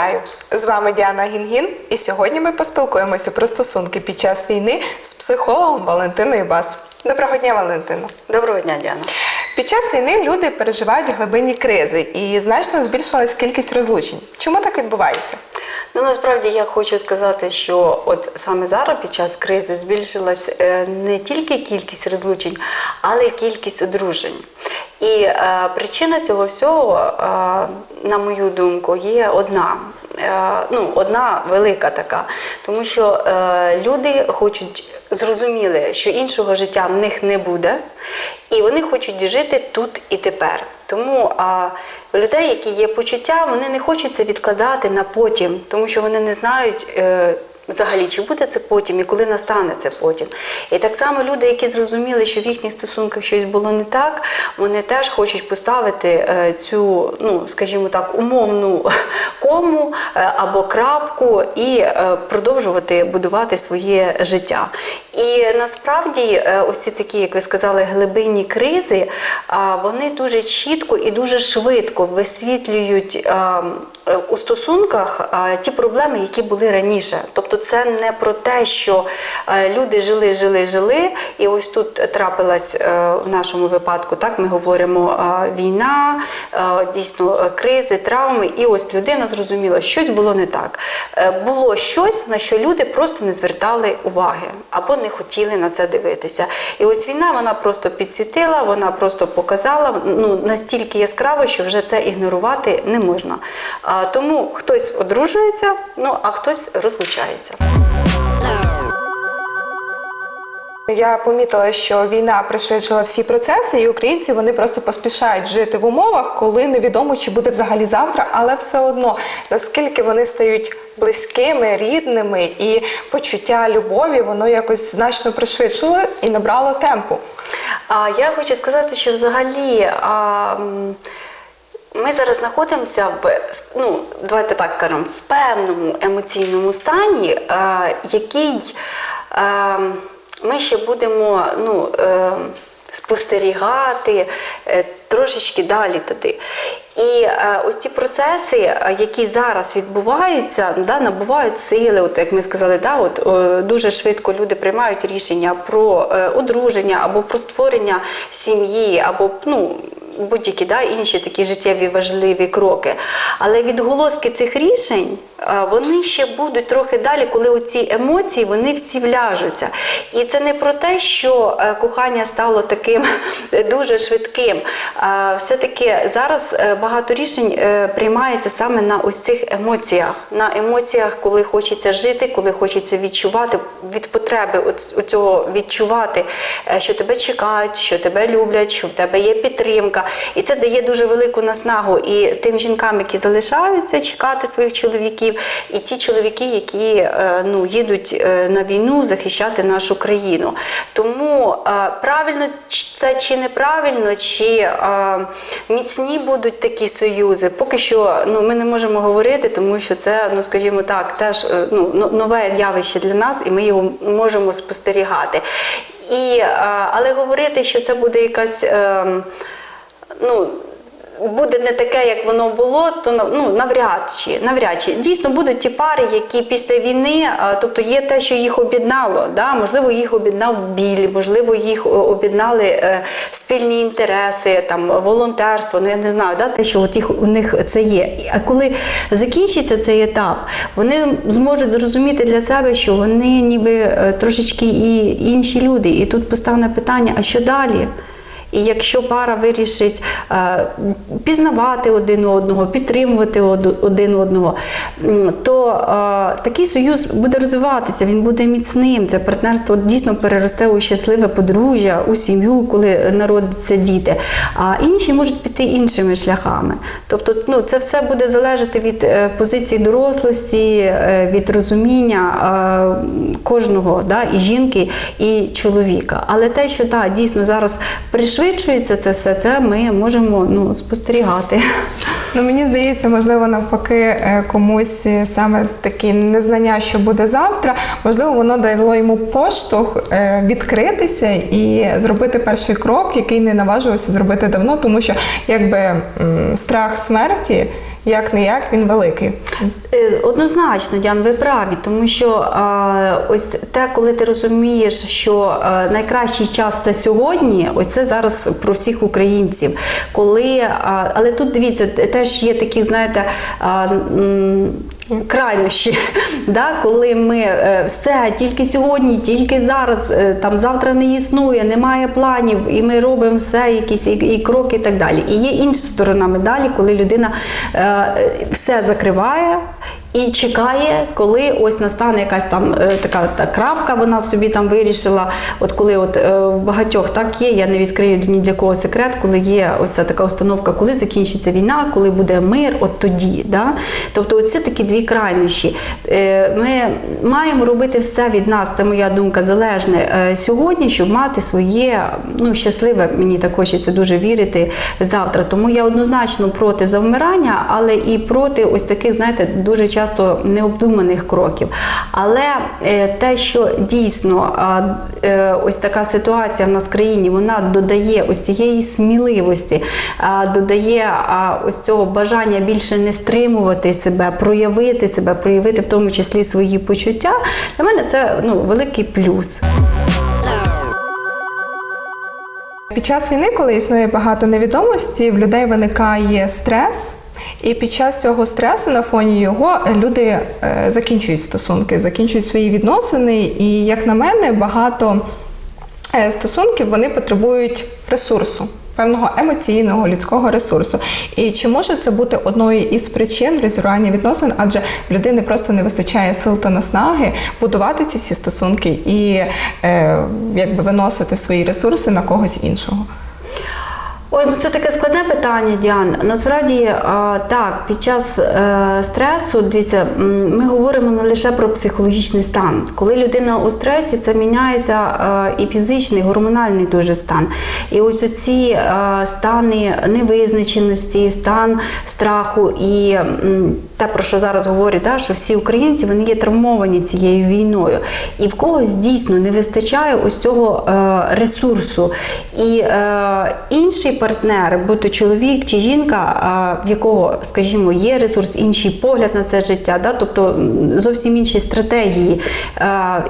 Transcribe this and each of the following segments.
Вітаю! З вами Діана Гінгін, і сьогодні ми поспілкуємося про стосунки під час війни з психологом Валентиною Бас. Доброго дня, Валентина. Доброго дня, Діана. Під час війни люди переживають глибинні кризи і значно збільшилась кількість розлучень. Чому так відбувається? Ну насправді я хочу сказати, що от саме зараз під час кризи збільшилась е, не тільки кількість розлучень, але й кількість одружень. І е, причина цього всього, е, на мою думку, є одна. Е, ну, одна велика така, тому що е, люди хочуть зрозуміли, що іншого життя в них не буде, і вони хочуть жити тут і тепер. Тому а, людей, які є почуття, вони не хочуть це відкладати на потім, тому що вони не знають. Е, Взагалі, чи буде це потім і коли настане це потім. І так само люди, які зрозуміли, що в їхніх стосунках щось було не так, вони теж хочуть поставити е, цю, ну скажімо так, умовну кому е, або крапку і е, продовжувати будувати своє життя. І насправді, ось ці такі, як ви сказали, глибинні кризи, вони дуже чітко і дуже швидко висвітлюють е, у стосунках ті проблеми, які були раніше. Тобто, це не про те, що е, люди жили, жили, жили, і ось тут трапилась е, в нашому випадку. Так ми говоримо війна, дійсно е, кризи, травми, і ось людина зрозуміла, щось було не так. Е, Було щось, на що люди просто не звертали уваги або не хотіли на це дивитися. І ось війна вона просто підсвітила, вона просто показала ну настільки яскраво, що вже це ігнорувати не можна. Тому хтось одружується, ну а хтось розлучається. Я помітила, що війна пришвидшила всі процеси, і українці вони просто поспішають жити в умовах, коли невідомо, чи буде взагалі завтра, але все одно наскільки вони стають близькими, рідними, і почуття любові воно якось значно пришвидшило і набрало темпу. А я хочу сказати, що взагалі. А, ми зараз знаходимося в ну, давайте так скажемо, в певному емоційному стані, е, який е, ми ще будемо ну, е, спостерігати е, трошечки далі туди. І е, ось ті процеси, е, які зараз відбуваються, да, набувають сили, от як ми сказали, да, от, е, дуже швидко люди приймають рішення про е, одруження або про створення сім'ї, або ну, будь-які да, інші такі життєві важливі кроки. Але відголоски цих рішень вони ще будуть трохи далі, коли оці емоції вони всі вляжуться. І це не про те, що е, кохання стало таким дуже швидким. Все-таки зараз е, багато рішень е, приймається саме на ось цих емоціях, на емоціях, коли хочеться жити, коли хочеться відчувати від потреби от- цього відчувати, що тебе чекають, що тебе люблять, що в тебе є підтримка. І це дає дуже велику наснагу і тим жінкам, які залишаються чекати своїх чоловіків, і ті чоловіки, які е, ну, їдуть е, на війну захищати нашу країну. Тому е, правильно це чи неправильно, чи міцні будуть такі союзи, поки що ну, ми не можемо говорити, тому що це, ну скажімо так, теж ну, нове явище для нас, і ми його можемо спостерігати. І, але говорити, що це буде якась. е, ну, буде не таке, як воно було, то ну, навряд чи, навряд чи. Дійсно будуть ті пари, які після війни, тобто є те, що їх об'єднало. Да? Можливо, їх об'єднав біль, можливо, їх об'єднали е, спільні інтереси, там, волонтерство, ну я не знаю, да? те, що от їх, у них це є. А коли закінчиться цей етап, вони зможуть зрозуміти для себе, що вони ніби е, трошечки і інші люди. І тут постане питання, а що далі? І якщо пара вирішить е, пізнавати один одного, підтримувати один одного, то е, такий союз буде розвиватися, він буде міцним. Це партнерство дійсно переросте у щасливе подружжя, у сім'ю, коли народяться діти. А інші можуть піти іншими шляхами. Тобто, ну, це все буде залежати від е, позиції дорослості, від розуміння кожного, да, і жінки, і чоловіка. Але те, що так, дійсно зараз пришвидшується це все, це ми можемо ну, спостерігати. Ну мені здається, можливо, навпаки, е, комусь саме такі незнання, що буде завтра, можливо, воно дало йому поштовх е, відкритися і зробити перший крок, який не наважувався зробити давно, тому що якби страх смерті як не як він великий. Е, Однозначно, Діан, ви праві, тому що е, ось те, коли ти розумієш, що е, найкращий час це сьогодні, ось це зараз про всіх українців. Коли, е, але тут дивіться, теж є такі, знаєте, крайнощі, да? коли ми е, все тільки сьогодні, тільки зараз, е, там завтра не існує, немає планів, і ми робимо все, якісь і, і кроки, і так далі. І є інша сторона медалі, коли людина е, все закриває. І чекає, коли ось настане якась там е, така та крапка, вона собі там вирішила. От коли от е, багатьох так є, я не відкрию ні для кого секрет, коли є ось ця така установка, коли закінчиться війна, коли буде мир, от тоді. Да? Тобто, це такі дві крайнощі. Е, Ми маємо робити все від нас, це моя думка, залежне сьогодні, щоб мати своє ну, щасливе, мені так хочеться дуже вірити завтра. Тому я однозначно проти завмирання, але і проти ось таких, знаєте, дуже часто необдуманих кроків. Але е, те, що дійсно е, ось така ситуація в нас в країні, вона додає ось цієї сміливості, додає ось цього бажання більше не стримувати себе, проявити себе, проявити в тому числі свої почуття. Для мене це ну, великий плюс. Під час війни, коли існує багато невідомості, в людей виникає стрес. І під час цього стресу на фоні його люди е, закінчують стосунки, закінчують свої відносини. І, як на мене, багато е, стосунків вони потребують ресурсу. Певного емоційного людського ресурсу. І чи може це бути одною із причин розірвання відносин, адже в людини просто не вистачає сил та наснаги будувати ці всі стосунки і е, якби виносити свої ресурси на когось іншого? Ой, ну це таке складне питання, Діан. Насправді, так, під час е, стресу, дивіться, ми говоримо не лише про психологічний стан. Коли людина у стресі, це міняється е, і фізичний, і гормональний дуже стан. І ось оці е, стани невизначеності, стан страху і те, про що зараз говорять, да, що всі українці вони є травмовані цією війною. І в когось дійсно не вистачає ось цього е, ресурсу. І е, інший партнер, будь то чоловік чи жінка, в якого, скажімо, є ресурс, інший погляд на це життя, да, тобто зовсім інші стратегії е,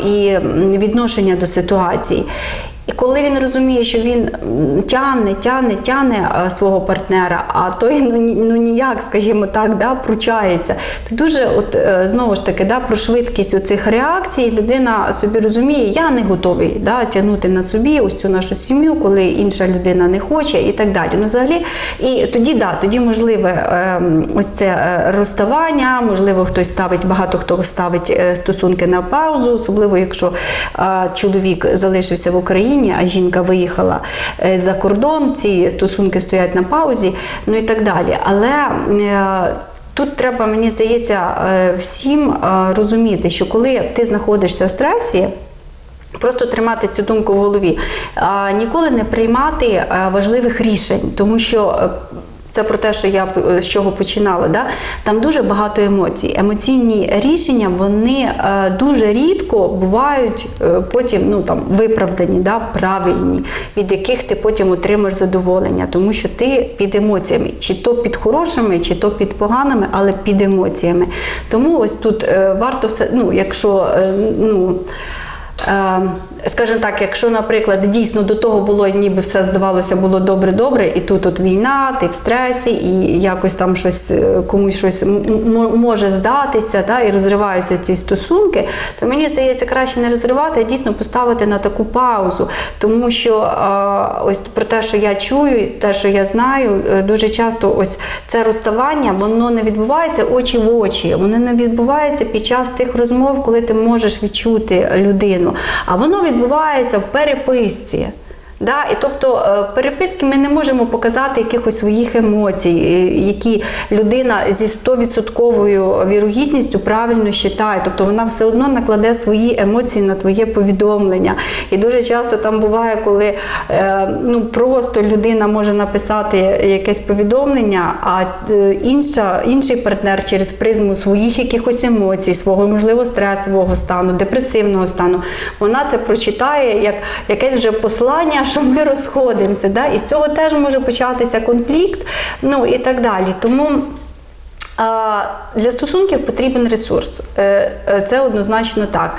і відношення до ситуації. І коли він розуміє, що він тягне, тягне, тягне е, свого партнера, а той ну, ну ніяк, скажімо так, да, пручається, то дуже от е, знову ж таки да, про швидкість оцих реакцій людина собі розуміє, я не готовий да, тягнути на собі ось цю нашу сім'ю, коли інша людина не хоче і так далі. Ну, взагалі, і тоді да, тоді можливе е, ось це розставання, можливо, хтось ставить, багато хто ставить стосунки на паузу, особливо якщо чоловік залишився в Україні, а жінка виїхала е, за кордон, ці стосунки стоять на паузі, ну і так далі. Але е, Тут треба, мені здається, е, всім розуміти, що коли ти знаходишся в стресі, Просто тримати цю думку в голові, а ніколи не приймати важливих рішень, тому що це про те, що я е, з чого починала. Да? Там дуже багато емоцій. Емоційні рішення вони е, дуже рідко бувають е, потім ну, там, виправдані, да? правильні, від яких ти потім отримаєш задоволення, тому що ти під емоціями, чи то під хорошими, чи то під поганими, але під емоціями. Тому ось тут варто все, ну, якщо ну. Скажімо так, якщо, наприклад, дійсно до того було, ніби все здавалося, було добре-добре, і тут от війна, ти в стресі, і якось там щось е, комусь щось може здатися, да, і розриваються ці стосунки, то мені здається, краще не розривати, а дійсно поставити на таку паузу. Тому що ось про те, що я чую, те, що я знаю, е, дуже часто ось це розставання, воно не відбувається очі в очі, воно не відбувається під час тих розмов, коли ти можеш відчути людину. А воно відбувається в переписці. Да? І тобто е, в переписці ми не можемо показати якихось своїх емоцій, е, які людина зі 100% вірогідністю правильно вважає. Тобто вона все одно накладе свої емоції на твоє повідомлення. І дуже часто там буває, коли е, ну, просто людина може написати якесь повідомлення, а інша, інший партнер через призму своїх якихось емоцій, свого можливо стресового стану, депресивного стану, вона це прочитає як якесь вже послання, що ми розходимося. Да? І з цього теж може початися конфлікт, ну і так далі. Тому. Для стосунків потрібен ресурс. Е, е, Це однозначно так.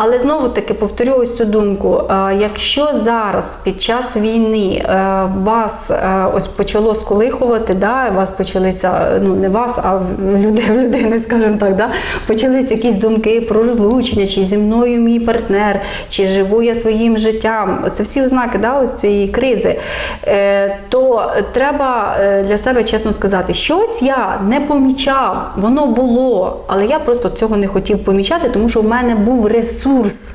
Але знову таки повторю ось цю думку: Е, якщо зараз під час війни е, вас е, ось почало сколихувати, да, вас почалися ну не вас, а людей, людини, скажімо так, да, почалися якісь думки про розлучення, чи зі мною мій партнер, чи живу я своїм життям. Це всі ознаки да, ось цієї кризи. То треба для себе чесно сказати, щось я не помічав, воно було, але я просто цього не хотів помічати, тому що в мене був ресурс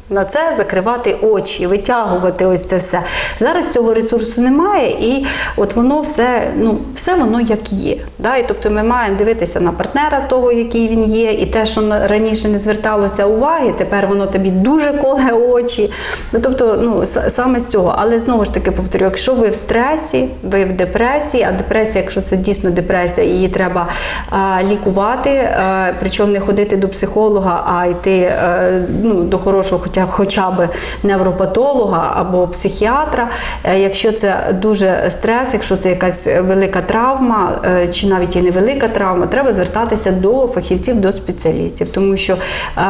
на це закривати очі, витягувати ось це все. Зараз цього ресурсу немає, і от воно все, ну, все воно як є. Да? І тобто ми маємо дивитися на партнера того, який він є, і те, що раніше не зверталося уваги, тепер воно тобі дуже коле очі. Ну, тобто, ну, саме з цього. Але знову ж таки повторю, якщо ви в стресі, ви в депресії, а депресія, якщо це дійсно депресія, її треба а, лікувати, е, причому не ходити до психолога, а йти е, ну, до хорошого, хоча, хоча б невропатолога або психіатра. Е, Якщо це дуже стрес, якщо це якась велика травма, е, чи навіть і невелика травма, треба звертатися до фахівців, до спеціалістів, тому що. е,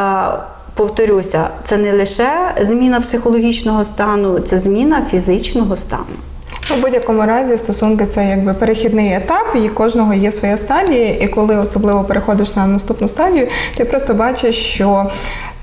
Повторюся, це не лише зміна психологічного стану, це зміна фізичного стану. У будь-якому разі стосунки це якби перехідний етап, і кожного є своя стадія. І коли особливо переходиш на наступну стадію, ти просто бачиш, що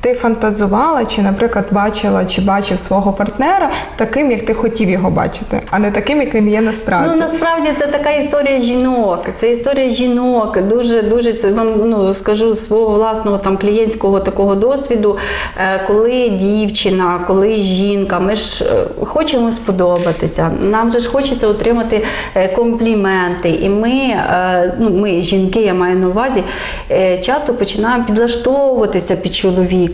ти фантазувала, чи, наприклад, бачила чи бачив свого партнера таким, як ти хотів його бачити, а не таким, як він є насправді. Ну насправді це така історія жінок. Це історія жінок. Дуже дуже це вам ну скажу свого власного там клієнтського такого досвіду. Е, Коли дівчина, коли жінка, ми ж е, хочемо сподобатися. Нам же ж хочеться отримати е, компліменти. І ми, ну ми, жінки, я маю на увазі, часто починаємо підлаштовуватися під чоловіка,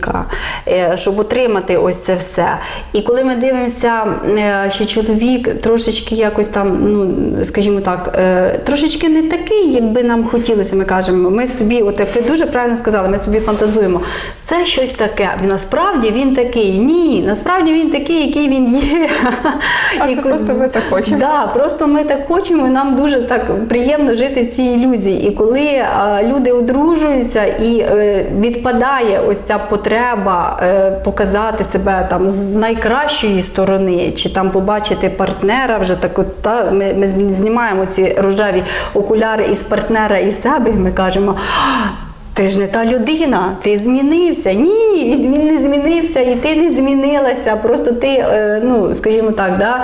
е, щоб отримати ось це все. І коли ми дивимося, е, що чоловік трошечки якось там, ну скажімо так, е, трошечки не такий, якби нам хотілося, ми кажемо. Ми собі, от як ви дуже правильно сказали, ми собі фантазуємо. Це щось таке. Насправді він такий. Ні, насправді він такий, який він є. А це просто ми так хочемо. Да, просто ми так хочемо, і нам дуже так приємно жити в цій ілюзії. І коли а, люди одружуються і е, відпадає ось ця потреба е, показати себе там з найкращої сторони, чи там побачити партнера, вже так от та ми, ми знімаємо ці рожеві окуляри із партнера і себе, і ми кажемо. «А, ти ж не та людина, ти змінився. Ні, він, не змінився, і ти не змінилася. Просто ти, е, ну скажімо так, да,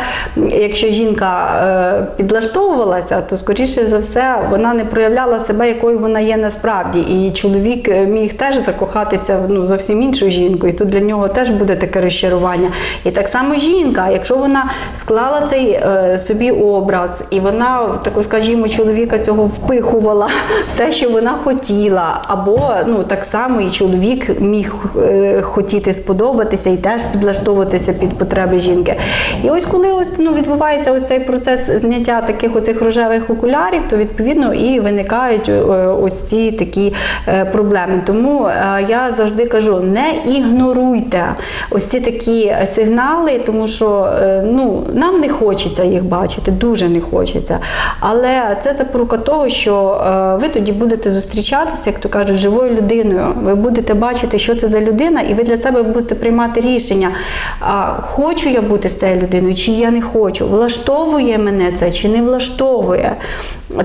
якщо жінка е, підлаштовувалася, то скоріше за все вона не проявляла себе, якою вона є насправді. І чоловік е, міг теж закохатися ну, зовсім іншу жінку, і тут для нього теж буде таке розчарування. І так само жінка, якщо вона склала цей собі образ, і вона, так скажімо, чоловіка цього впихувала в те, що вона хотіла, або ну так само і чоловік міг е, хотіти сподобатися і теж підлаштовуватися під потреби жінки. І ось коли ось ну відбувається ось цей процес зняття таких оцих рожевих окулярів, то відповідно і виникають е, ось ці такі е, проблеми. Тому я завжди кажу: не ігноруйте ось ці такі сигнали, тому що ну нам не хочеться їх бачити, дуже не хочеться. Але це запорука того, що ви тоді будете зустрічатися, як то кажуть, живою людиною. Ви будете бачити, що це за людина, і ви для себе будете приймати рішення. А хочу я бути з цією людиною, чи я не хочу, влаштовує мене це чи не влаштовує.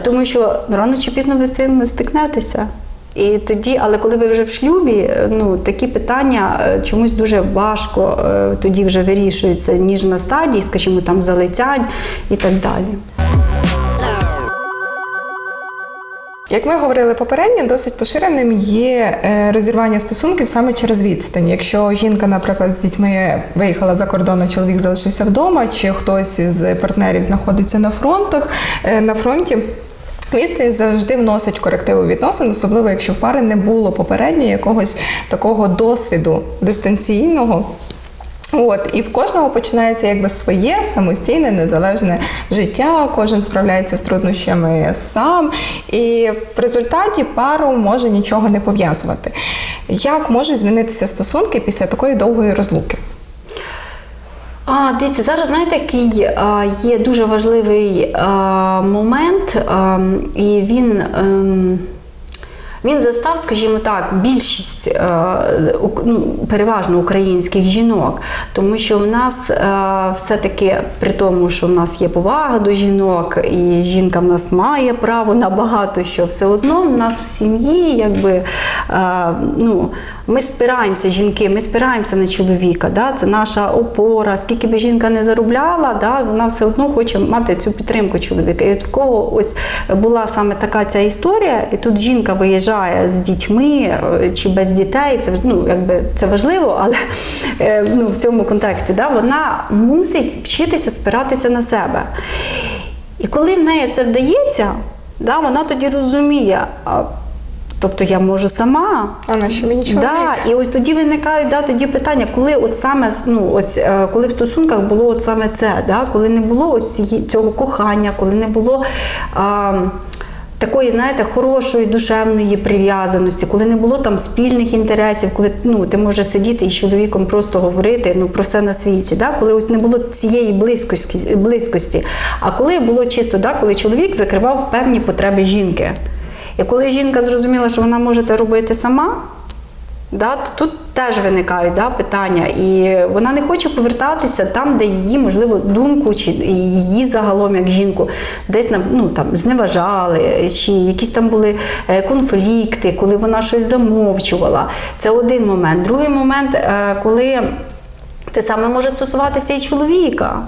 Тому що рано чи пізно ви з цим стикнетеся. І тоді, але коли ви вже в шлюбі, ну такі питання е, чомусь дуже важко е, тоді вже вирішуються, ніж на стадії, скажімо, там залицянь і так далі. Як ми говорили попередньо, досить поширеним є е, розірвання стосунків саме через відстань. Якщо жінка, наприклад, з дітьми виїхала за кордон, а чоловік залишився вдома, чи хтось з партнерів знаходиться на фронтах е, на фронті. Відстань завжди вносить корективу відносин, особливо якщо в пари не було попередньо якогось такого досвіду дистанційного. От і в кожного починається якби своє самостійне незалежне життя. Кожен справляється з труднощами сам, і в результаті пару може нічого не пов'язувати. Як можуть змінитися стосунки після такої довгої розлуки? А, дивіться, зараз знаєте, який а, є дуже важливий а, момент, а, і він. ем, він застав, скажімо так, більшість е, ук- ну, переважно українських жінок, тому що в нас е, все-таки при тому, що в нас є повага до жінок, і жінка в нас має право на багато що, все одно в нас в сім'ї, якби е, ну. Ми спираємося, жінки, ми спираємося на чоловіка. Да? Це наша опора. Скільки би жінка не заробляла, да? вона все одно хоче мати цю підтримку чоловіка. І от в кого ось була саме така ця історія, і тут жінка виїжджає з дітьми е, чи без дітей. Це ну, якби це важливо, але е, ну, в цьому контексті да? вона мусить вчитися спиратися на себе. І коли в неї це вдається, да, вона тоді розуміє. Тобто я можу сама, А на що мені чоловік? Да, і ось тоді виникають да, тоді питання, коли от саме ну, ось, е, коли в стосунках було от саме це, да, коли не було ось цього кохання, коли не було. А, Такої, знаєте, хорошої душевної прив'язаності, коли не було там спільних інтересів, коли ну, ти можеш сидіти і з чоловіком просто говорити ну, про все на світі, да? коли ось не було цієї близькості, близькості. А коли було чисто, да? коли чоловік закривав певні потреби жінки. І коли жінка зрозуміла, що вона може це робити сама, Да, тут теж виникають да, питання, і вона не хоче повертатися там, де її, можливо, думку чи її загалом як жінку десь ну, там, зневажали, чи якісь там були е, конфлікти, коли вона щось замовчувала. Це один момент. Другий момент, е, коли те саме може стосуватися і чоловіка.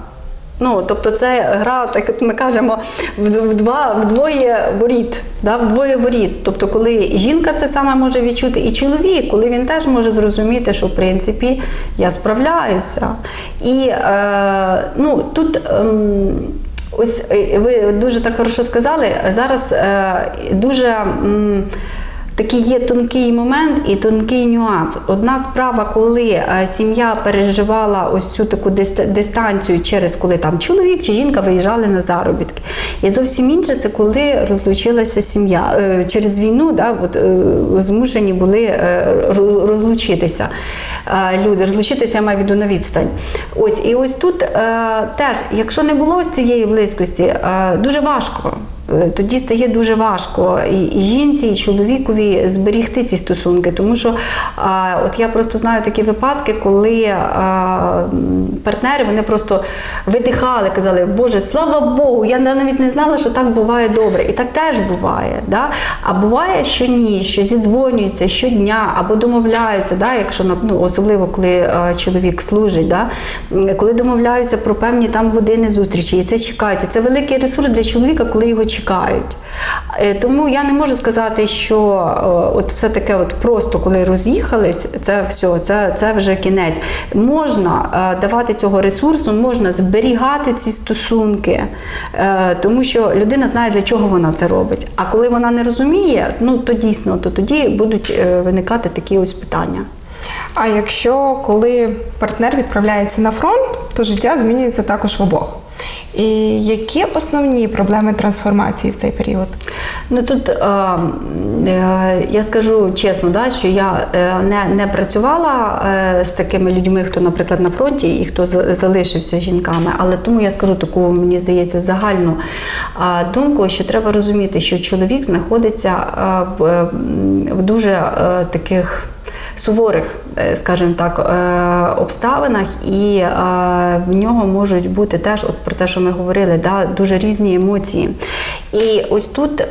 Ну, тобто це гра, так як ми кажемо, в вдвоє воріт. Да, вдвоє воріт. Тобто, коли жінка це саме може відчути, і чоловік, коли він теж може зрозуміти, що в принципі я справляюся. І е, ну, тут. ем, Ось е, ви дуже так хорошо сказали. Зараз е, дуже м, такий є тонкий момент і тонкий нюанс. Одна справа, коли е, сім'я переживала ось цю таку дист- дистанцію через коли там чоловік чи жінка виїжджали на заробітки. І зовсім інше це коли розлучилася сім'я Е, через війну, да, от, е, змушені були розлучитися. Люди розлучитися я маю в виду на відстань. Ось і ось тут теж, якщо не було ось цієї близькості, дуже важко. Тоді стає дуже важко і, жінці, і чоловікові зберігти ці стосунки. Тому що от я просто знаю такі випадки, коли партнери вони просто видихали, казали, Боже, слава Богу, я навіть не знала, що так буває добре. І так теж буває. Да? А буває, що ні, що зідзвонюються щодня або домовляються, да? якщо ну, особливо коли е, чоловік служить, да? Коли домовляються про певні там години зустрічі, і це чекають. Це великий ресурс для чоловіка, коли його чекають. Е, Тому я не можу сказати, що е, от все таке от просто коли роз'їхались, це все, це, це вже кінець. Можна е, давати цього ресурсу, можна зберігати ці стосунки, тому що людина знає, для чого вона це робить. А коли вона не розуміє, ну то дійсно, то тоді будуть виникати такі ось питання. А якщо коли партнер відправляється на фронт, то життя змінюється також в обох. І які основні проблеми трансформації в цей період? Ну тут е, е, я скажу чесно, да, що я е, не, не працювала е, з такими людьми, хто, наприклад, на фронті і хто за- залишився жінками. Але тому я скажу таку, мені здається, загальну е, думку, що треба розуміти, що чоловік знаходиться в, в дуже таких суворих, е, скажімо так, е, обставинах, і е, в нього можуть бути теж, от про те, що ми говорили, да, дуже різні емоції. І ось тут.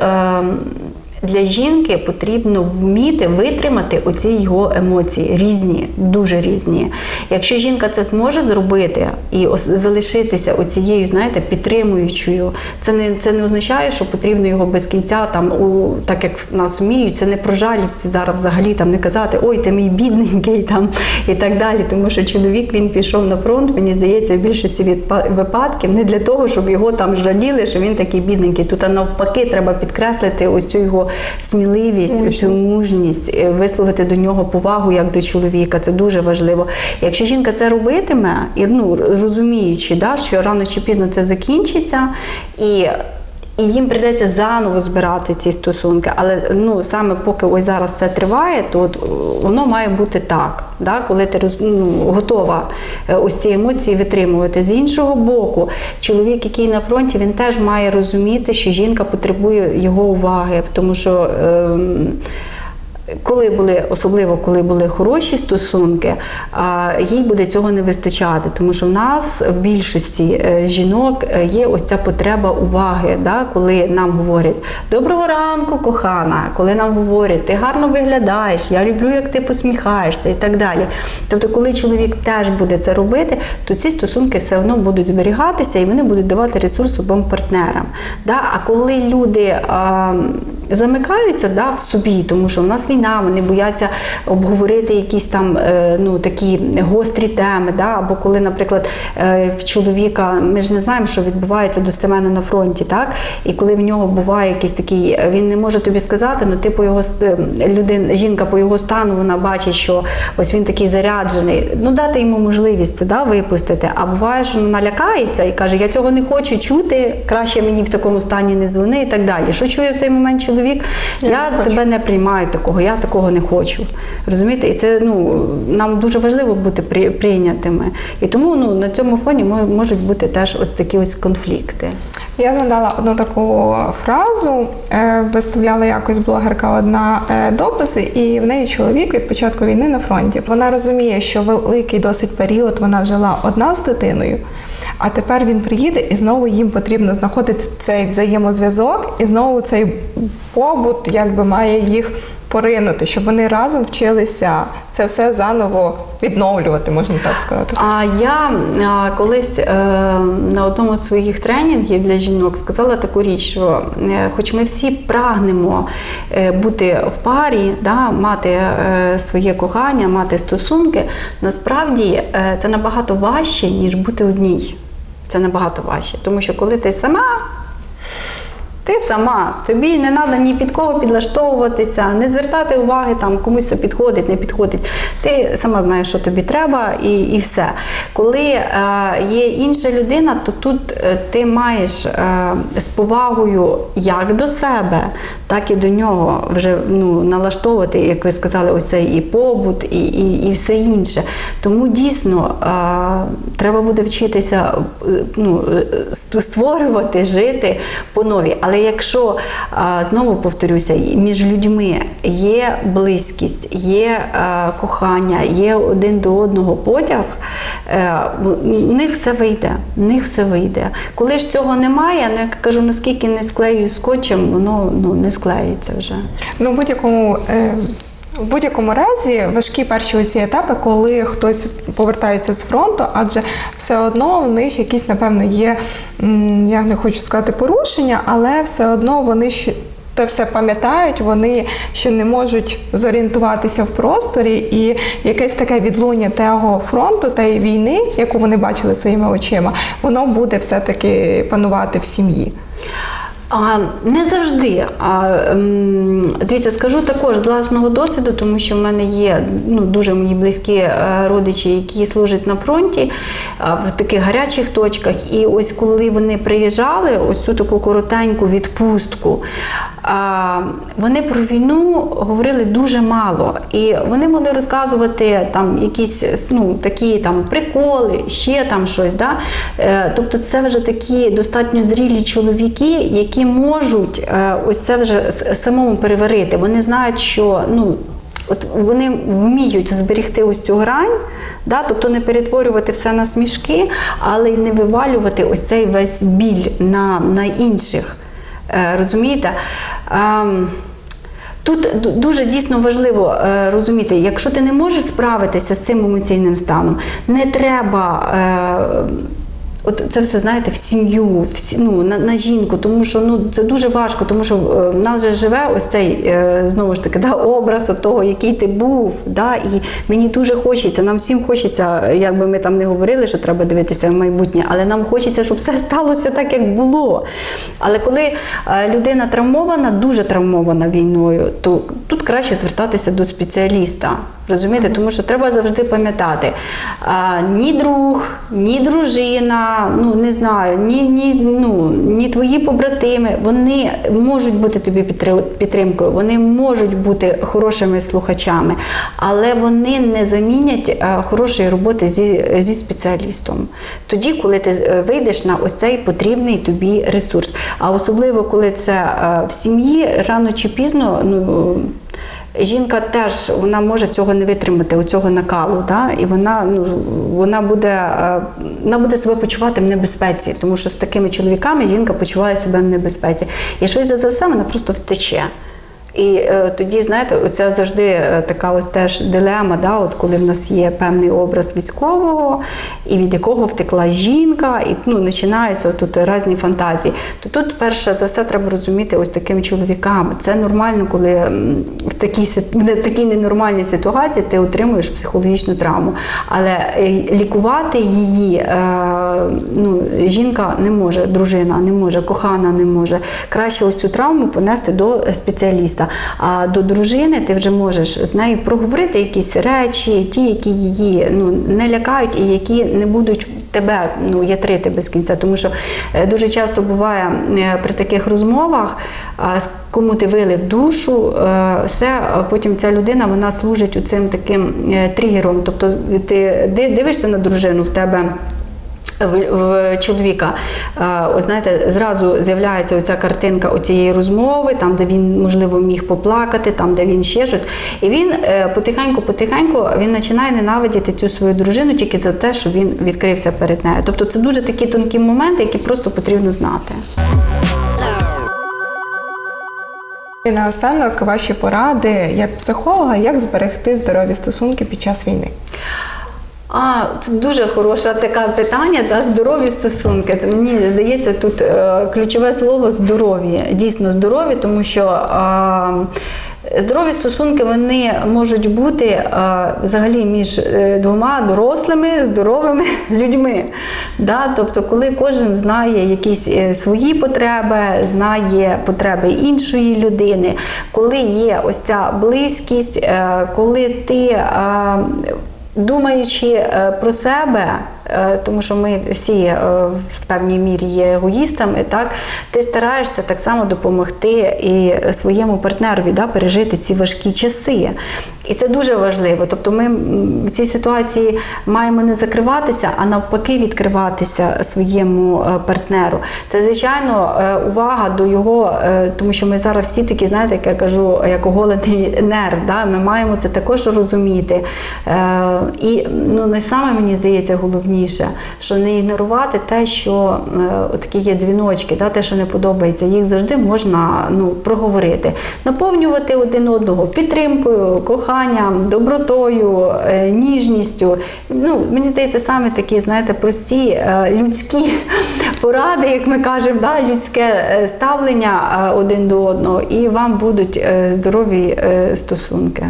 Для жінки потрібно вміти витримати оці його емоції, різні, дуже різні. Якщо жінка це зможе зробити і залишитися оцією, знаєте, підтримуючою, це не це не означає, що потрібно його без кінця там у так як нас вміють. Це не про жалість зараз взагалі там не казати Ой, ти мій бідненький там і так далі. Тому що чоловік він пішов на фронт, мені здається, в більшості випадків не для того, щоб його там жаліли, що він такий бідненький. Тут навпаки треба підкреслити ось цю його сміливість, цю Мужність. мужність, е, висловити до нього повагу як до чоловіка. Це дуже важливо. Якщо жінка це робитиме, і ну розуміючи, да, що рано чи пізно це закінчиться і. І їм прийдеться заново збирати ці стосунки. Але ну саме поки ось зараз це триває, то от, е, воно має бути так, да? коли ти роз, ну, готова е, ось ці емоції витримувати. З іншого боку, чоловік, який на фронті, він теж має розуміти, що жінка потребує його уваги, тому що. ем, коли були, особливо коли були хороші стосунки, їй буде цього не вистачати, тому що в нас в більшості е, жінок е, є ось ця потреба уваги, да, коли нам говорять Доброго ранку, кохана, коли нам говорять, ти гарно виглядаєш, я люблю, як ти посміхаєшся і так далі. Тобто, коли чоловік теж буде це робити, то ці стосунки все одно будуть зберігатися і вони будуть давати ресурс обом партнерам. Да? А коли люди замикаються да, в собі, тому що в нас війна, вони бояться обговорити якісь там е, ну, такі гострі теми, да? або коли, наприклад, е, в чоловіка, ми ж не знаємо, що відбувається достеменно на фронті, так? і коли в нього буває якийсь такий, він не може тобі сказати, ну ти по його ст- е, жінка по його стану, вона бачить, що ось він такий заряджений. Ну дати йому можливість да, випустити. А буває, що вона лякається і каже: Я цього не хочу чути, краще мені в такому стані не дзвони і так далі. Що чує в цей момент чоловік? Я Я, не хочу. тебе не приймаю такого, я такого не хочу. Розумієте? І це ну нам дуже важливо бути при, прийнятими. І тому ну на цьому фоні можуть бути теж от такі ось конфлікти. Я згадала одну таку фразу. е, Виставляла якось блогерка одна е, дописи, і в неї чоловік від початку війни на фронті. Вона розуміє, що великий досить період вона жила одна з дитиною. А тепер він приїде і знову їм потрібно знаходити цей взаємозв'язок, і знову цей побут якби має їх поринути, щоб вони разом вчилися це все заново відновлювати, можна так сказати. А я колись е, на одному з своїх тренінгів для жінок сказала таку річ, що е, хоч ми всі прагнемо е, бути в парі, да, мати своє кохання, мати стосунки, насправді це набагато важче, ніж бути одній. Це набагато важче. Тому що коли ти сама. Ти сама, тобі не треба ні під кого підлаштовуватися, не звертати уваги, там комусь це підходить, не підходить. Ти сама знаєш, що тобі треба, і, і все. Коли е, є інша людина, то тут е, ти маєш е, з повагою як до себе, так і до нього вже ну, налаштовувати, як ви сказали, ось цей і побут, і, і, і все інше. Тому дійсно е, треба буде вчитися е, ну, е, створювати, жити по новій. Але якщо е, знову повторюся, між людьми є близькість, є е, кохання, є один до одного потяг, е, в них все вийде. В них все вийде. Коли ж цього немає, ну як кажу, наскільки не склею скотчем, воно ну, не склеїться вже. Ну, будь-якому. Е... В будь-якому разі важкі перші оці етапи, коли хтось повертається з фронту, адже все одно в них якісь, напевно, є, я не хочу сказати порушення, але все одно вони ще те все пам'ятають, вони ще не можуть зорієнтуватися в просторі, і якесь таке відлуння того фронту та війни, яку вони бачили своїми очима, воно буде все-таки панувати в сім'ї. А, не завжди. А, ем, дивіться, скажу також з власного досвіду, тому що в мене є ну, дуже мої близькі е, родичі, які служать на фронті в таких гарячих точках. І ось коли вони приїжджали, ось цю таку коротеньку відпустку, вони про війну говорили дуже мало. І вони могли розказувати там якісь ну, такі там приколи, ще там щось. Да? Е, Тобто це вже такі достатньо зрілі чоловіки, які можуть е, ось це вже самому переварити. Вони знають, що ну, от вони вміють зберегти ось цю грань, да? тобто не перетворювати все на смішки, але й не вивалювати ось цей весь біль на, на інших. Е, Розумієте? Ем, Тут дуже дійсно важливо е, розуміти, якщо ти не можеш справитися з цим емоційним станом, не треба. От це все знаєте в сім'ю, ну, на, на жінку, тому що ну це дуже важко, тому що е, в нас же живе ось цей е, знову ж таки да, образ от того, який ти був. Да, і мені дуже хочеться, нам всім хочеться, е, як би ми там не говорили, що треба дивитися в майбутнє, але нам хочеться, щоб все сталося так, як було. Але коли е, людина травмована, дуже травмована війною, то тут краще звертатися до спеціаліста. Розумієте, тому що треба завжди пам'ятати, ні друг, ні дружина, ну не знаю, ні, ні, ну, ні твої побратими, вони можуть бути тобі підтримкою, вони можуть бути хорошими слухачами, але вони не замінять а, хорошої роботи зі, зі спеціалістом. Тоді, коли ти е, вийдеш на ось цей потрібний тобі ресурс. А особливо, коли це е, в сім'ї, рано чи пізно, ну. Жінка теж вона може цього не витримати, у цього накалу, да? і вона, ну, вона, буде, е, вона буде себе почувати в небезпеці, тому що з такими чоловіками жінка почуває себе в небезпеці. І швидше за все вона просто втече. І е, тоді, знаєте, це завжди е, така от теж дилема, да, от коли в нас є певний образ військового, і від якого втекла жінка, і ну, починаються тут різні фантазії. То тут, перше за все, треба розуміти ось такими чоловіками. Це нормально, коли в такій, в такій ненормальній ситуації ти отримуєш психологічну травму. Але е, лікувати її е, ну, жінка не може, дружина не може, кохана не може. Краще ось цю травму понести до спеціаліста. А до дружини ти вже можеш з нею проговорити якісь речі, ті, які її ну, не лякають і які не будуть тебе ну, ятрити без кінця. Тому що е, дуже часто буває е, при таких розмовах, кому ти вилив душу, е, все, потім ця людина вона служить цим таким тригером. Тобто ти дивишся на дружину в тебе. В, чоловіка, е, знаєте, зразу з'являється оця картинка оцієї розмови, там, де він, можливо, міг поплакати, там, де він ще щось. І він потихеньку-потихеньку він починає ненавидіти цю свою дружину тільки за те, що він відкрився перед нею. Тобто це дуже такі тонкі моменти, які просто потрібно знати. І наостанок ваші поради як психолога, як зберегти здорові стосунки під час війни. А, це дуже хороше таке питання, да, здорові стосунки. Це мені здається, тут е, ключове слово здорові. Дійсно здорові, тому що е, здорові стосунки вони можуть бути е, взагалі між е, двома дорослими, здоровими людьми. Да? Тобто, коли кожен знає якісь е, свої потреби, знає потреби іншої людини, коли є ось ця близькість, е, коли ти. е, Думаючи е, про себе, тому що ми всі е, в певній мірі є егоїстами, так ти стараєшся так само допомогти і своєму партнерові да, пережити ці важкі часи. І це дуже важливо. Тобто, ми в цій ситуації маємо не закриватися, а навпаки, відкриватися своєму е, партнеру. Це звичайно е, увага до його, е, тому що ми зараз всі такі, знаєте, як я кажу, як оголений нерв. Да? Ми маємо це також розуміти. Е, І ну, найсаме мені здається головніше, що не ігнорувати те, що е, такі є дзвіночки, да? те, що не подобається, їх завжди можна ну, проговорити, наповнювати один одного підтримкою, коханням, добротою, е, ніжністю. Ну, мені здається, саме такі, знаєте, прості е, людські поради, як ми кажемо, да? людське ставлення один до одного, і вам будуть здорові стосунки.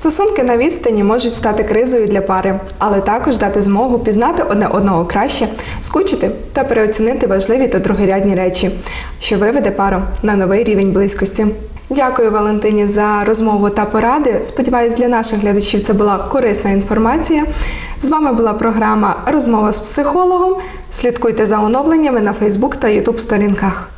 Стосунки на відстані можуть стати кризою для пари, але також дати змогу пізнати одне одного краще, скучити та переоцінити важливі та другорядні речі, що виведе пару на новий рівень близькості. Дякую Валентині за розмову та поради. Сподіваюсь, для наших глядачів це була корисна інформація. З вами була програма Розмова з психологом. Слідкуйте за оновленнями на Фейсбук та Ютуб сторінках.